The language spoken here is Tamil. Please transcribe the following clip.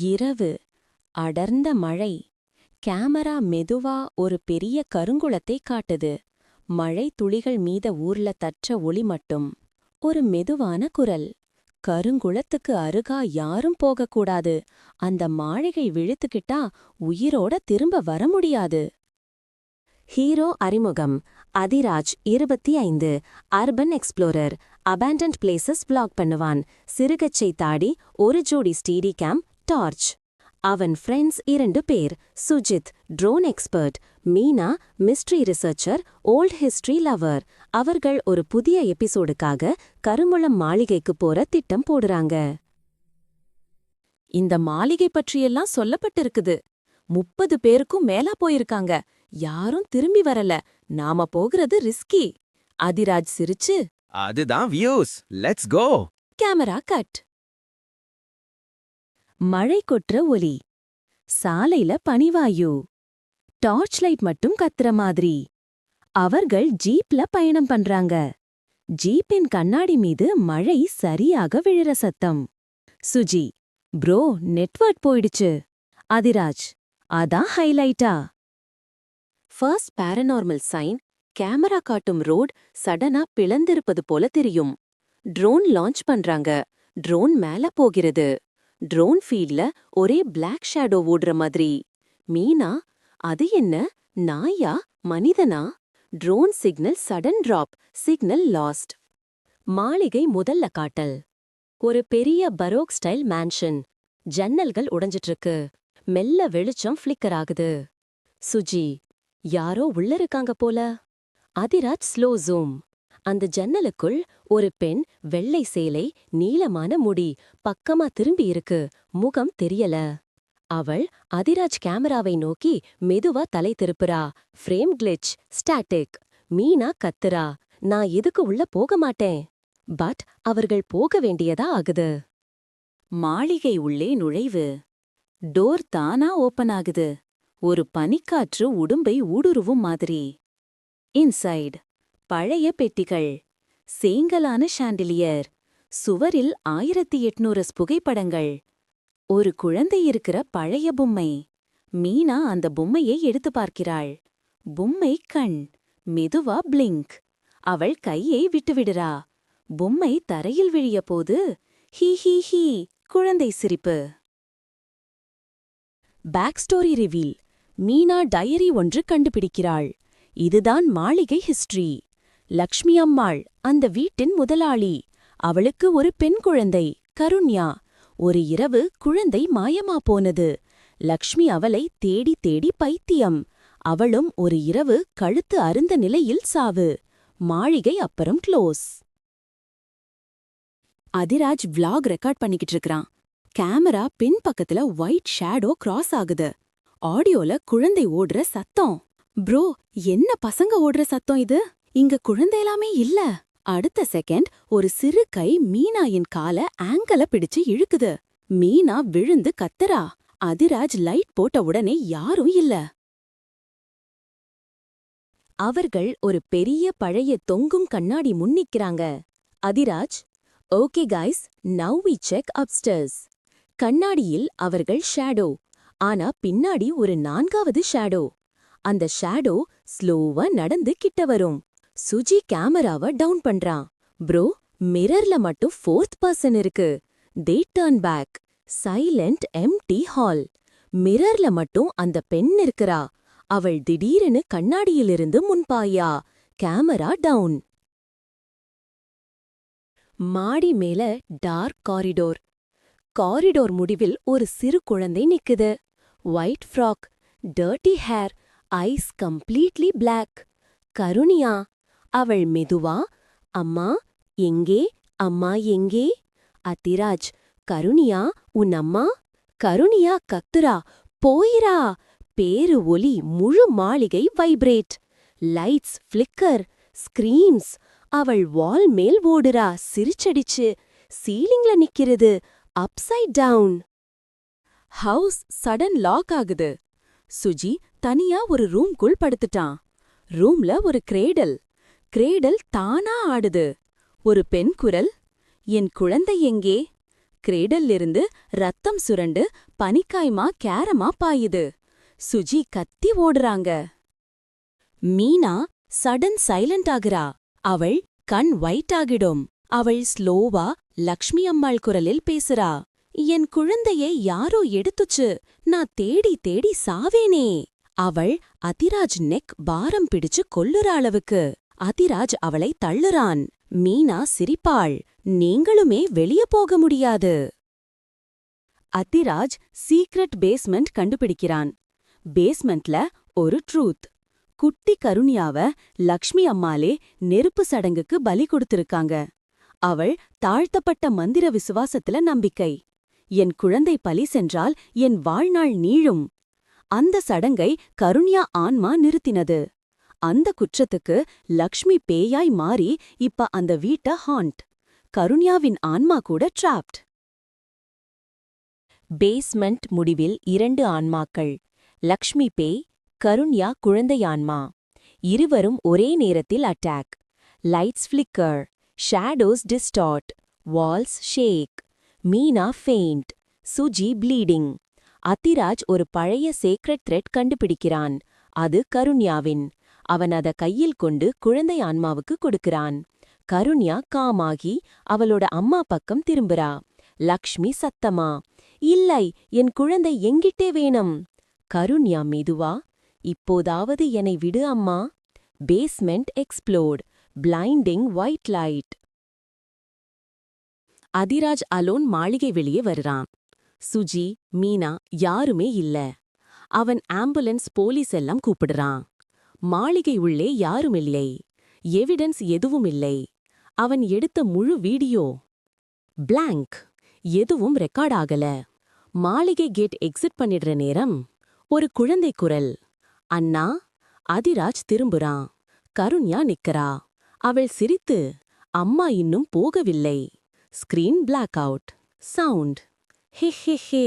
இரவு. அடர்ந்த மழை. கேமரா மெதுவா ஒரு பெரிய கருங்குளத்தை காட்டுது. மழை துளிகள் மீத ஊர்ல தற்ற ஒளி மட்டும். ஒரு மெதுவான குரல். கருங்குளத்துக்கு அருகா யாரும் போகக்கூடாது அந்த மாளிகை விழுத்துக்கிட்டா உயிரோட திரும்ப வர முடியாது. ஹீரோ அறிமுகம். அதிராஜ் இருபத்தி ஐந்து. Urban explorer. Abandoned places blog பண்ணுவான். சிறுகச்சை தாடி ஒரு ஜோடி ஸ்டீடி கேம் டார்ச். அவன் ஃப்ரெண்ட்ஸ் இரண்டு பேர் Sujith drone expert Meena mystery researcher old history lover அவர்கள் ஒரு புதிய எபிசோடுக்காக கருங்குளம் மாளிகைக்கு போற திட்டம் போடுறாங்க. இந்த மாளிகை பற்றியெல்லாம் சொல்லப்பட்டிருக்குது. முப்பது பேருக்கும் மேலா போயிருக்காங்க. யாரும் திரும்பி வரல. நாம போகிறது ரிஸ்கி அதிராஜ் சிரிச்சு அதுதான் views let's go camera cut மழை கொற்ற ஒலி. சாலையில பனிவாயு. டார்ச் லைட் மட்டும் கத்துற மாதிரி. அவர்கள் ஜீப்ல பயணம் பண்றாங்க. ஜீப்பின் கண்ணாடி மீது மழை சரியாக விழுற சத்தம். சுஜி ப்ரோ நெட்வொர்க் போயிடுச்சு. அதிராஜ் அதான் ஹைலைட்டா. ஃபர்ஸ்ட் பாரநார்மல் சைன் கேமரா காட்டும் ரோட் சடனா பிளந்திருப்பது போல தெரியும். ட்ரோன் லான்ச் பண்றாங்க. ட்ரோன் மேல போகிறது. ட்ரோன் ஃபீல்ட்ல ஒரே பிளாக் ஷேடோ ஓடுற மாதிரி. மீனா அது என்ன? நாயா? மனிதனா? Drone signal sudden drop signal lost மாளிகை முதல்ல காட்டல். ஒரு பெரிய பரோக் ஸ்டைல் மேன்ஷன் ஜன்னல்கள் உடைஞ்சிட்டு இருக்கு மெல்ல வெளிச்சம் ஃப்ளிக்கர் ஆகுது. சுஜி யாரோ உள்ள இருக்காங்க போல. அதிராஜ் ஸ்லோ ஜூம் அந்த ஜன்னலுக்குள் ஒரு பெண் வெள்ளை சேலை நீளமான முடி பக்கமா திரும்பி இருக்கு. முகம் தெரியல. அவள் அதிராஜ் கேமராவை நோக்கி மெதுவா தலை திருப்புறா. ஃப்ரேம் கிளிச் ஸ்டாட்டிக் மீனா கத்துறா. நான் எதுக்கு உள்ள போக மாட்டேன்? பட் அவர்கள் போக வேண்டியதா ஆகுது. மாளிகை உள்ளே நுழைவு. டோர் தானா ஓபன் ஆகுது. ஒரு பனிக்காற்று உடும்பை ஊடுருவும் மாதிரி. இன்சைட் பழைய பெட்டிகள். சேங்கலான ஷாண்டிலியர். சுவரில் ஆயிரத்தி எட்நூறு புகைப்படங்கள். ஒரு குழந்தை இருக்கிற பழைய பொம்மை. மீனா அந்த பொம்மையை எடுத்து பார்க்கிறாள். பொம்மை கண். மெதுவா பிளிங்க் அவள் கையை விட்டுவிடுறா. பொம்மை தரையில் விழிய போது ஹீ ஹீ ஹீ குழந்தை சிரிப்பு. Back story reveal Meena diary ஒன்று கண்டுபிடிக்கிறாள். இதுதான் மாளிகை ஹிஸ்டரி லக்ஷ்மி அம்மாள் அந்த வீட்டின் முதலாளி. அவளுக்கு ஒரு பெண் குழந்தை கருண்யா. ஒரு இரவு குழந்தை மாயமா போனது. லக்ஷ்மி அவளை தேடி தேடி பைத்தியம். அவளும் ஒரு இரவு கழுத்து அருந்த நிலையில் சாவு. மாளிகை அப்புறம் க்ளோஸ். அதிராஜ் விளாக் ரெக்கார்ட் பண்ணிக்கிட்டு இருக்கிறான். கேமரா பின் பக்கத்துல ஒயிட் ஷேடோ கிராஸ் ஆகுது. ஆடியோல குழந்தை ஓடுற சத்தம். ப்ரோ என்ன பசங்க ஓடுற சத்தம் இது? இங்க குழந்தை எல்லாமே இல்ல. அடுத்த செகண்ட் ஒரு சிறு கை மீனாயின் கால ஆங்கல பிடிச்சு இழுக்குது. மீனா விழுந்து கத்தரா அதிராஜ் லைட் போட்ட உடனே யாரும் இல்ல. அவர்கள் ஒரு பெரிய பழைய தொங்கும் கண்ணாடி முன் நிக்கிறாங்க Athiraj okay guys now we check upstairs கண்ணாடியில் அவர்கள் ஷேடோ ஆனா பின்னாடி ஒரு நான்காவது ஷேடோ அந்த ஷேடோ ஸ்லோவா நடந்து கிட்ட வரும். சுஜி கேமராவ டவுன் பண்றான் ப்ரோ மிரர்ல மட்டும் ஃபோர்த் பர்சன் இருக்கு. They turn back. Silent empty hall. மிரர்ல மட்டும் அந்த பெண் இருக்கிறா. அவள் திடீரெனு கண்ணாடியிலிருந்து முன்பாயா. Camera down. மாடி மேல டார்க் காரிடோர். காரிடோர் முடிவில் ஒரு சிறு குழந்தை நிக்குது. White frock dirty hair eyes completely black. Karunya அவள் மெதுவா அம்மா எங்கே? அம்மா எங்கே? அத்திராஜ் கருணியா உன் அம்மா? கருணியா கத்துரா போயிரா! பேரு ஒலி முழு மாளிகை வைப்ரேட். லைட்ஸ் ஃப்ளிக்கர் ஸ்கிரீம்ஸ் அவள் வால் மேல் ஓடுறா சிரிச்சடிச்சு. சீலிங்ல நிக்கிறது upside down. House sudden lock ஆகுது. சுஜி தனியா ஒரு ரூம்குள் படுத்துட்டான். ரூம்ல ஒரு கிரேடல். கிரேடல் தானா ஆடுது. ஒரு பெண் குரல் என் குழந்தை எங்கே? கிரேடல்லிருந்து ரத்தம் சுரண்டு பனிக்காய்மா கேரமா பாயுது. சுஜி கத்தி ஓடுறாங்க. மீனா சடன் சைலண்ட் ஆகிறா. அவள் கண் ஒயிட் ஆகிடும். அவள் ஸ்லோவா லக்ஷ்மி அம்மாள் குரலில் பேசுறா என் குழந்தையை யாரோ எடுத்துச்சு. நான் தேடி தேடி சாவேனே. அவள் அதிராஜ் நெக் பாரம் பிடிச்சு கொல்லுற அளவுக்கு. அதிராஜ் அவளை தள்ளுறான். மீனா சிரிப்பாள். நீங்களுமே வெளிய போக முடியாது. அதிராஜ் சீக்ரெட் பேஸ்மெண்ட் கண்டுபிடிக்கிறான். பேஸ்மெண்ட்ல ஒரு ட்ரூத். குட்டி கருணியாவ லக்ஷ்மி அம்மாலே நெருப்பு சடங்குக்கு பலி கொடுத்திருக்காங்க. அவள் தாழ்த்தப்பட்ட மந்திர விசுவாசத்துல நம்பிக்கை. என் குழந்தை பலி சென்றால் என் வாழ்நாள் நீழும். அந்த சடங்கை கருண்யா ஆன்மா நிறுத்தினது. அந்த குற்றத்துக்கு லக்ஷ்மி பேயாய் மாறி இப்ப அந்த வீட்ட ஹாண்ட் கருண்யாவின் ஆன்மா கூட ட்ராப்ட் பேஸ்மெண்ட் முடிவில் இரண்டு ஆன்மாக்கள். லக்ஷ்மி பேய் கருண்யா குழந்தையான்மா. இருவரும் ஒரே நேரத்தில் attack lights flicker shadows distort walls shake Meena faint Suji bleeding Athiraj ஒரு பழைய சேக்ரெட் த்ரெட் கண்டுபிடிக்கிறான். அது கருண்யாவின். அவன் அத கையில் கொண்டு குழந்தை ஆன்மாவுக்கு கொடுக்கிறான். கருண்யா காமாகி அவளோட அம்மா பக்கம் திரும்புறா. லக்ஷ்மி சத்தமா? இல்லை என் குழந்தை எங்கிட்டே வேணும்? கருண்யா மெதுவா இப்போதாவது என்னை விடு அம்மா. Basement explored blinding white light Athiraj alone மாளிகை வெளியே வருறான். சுஜி மீனா யாருமே இல்ல. அவன் ஆம்புலன்ஸ் போலீஸ் எல்லாம் கூப்பிடுறான். மாளிகை உள்ளே யாருமில்லை. எவிடன்ஸ் எதுவும் இல்லை அவன் எடுத்த முழு வீடியோ. பிளாங்க் எதுவும் ரெக்கார்ட் ஆகல. மாளிகை கேட் எக்ஸிட் பண்ணிடுற நேரம் ஒரு குழந்தை குரல். அண்ணா அதிராஜ் திரும்புறான் கருண்யா நிக்கறா. அவள் சிரித்து அம்மா இன்னும் போகவில்லை. Screen black out sound hey hey hey.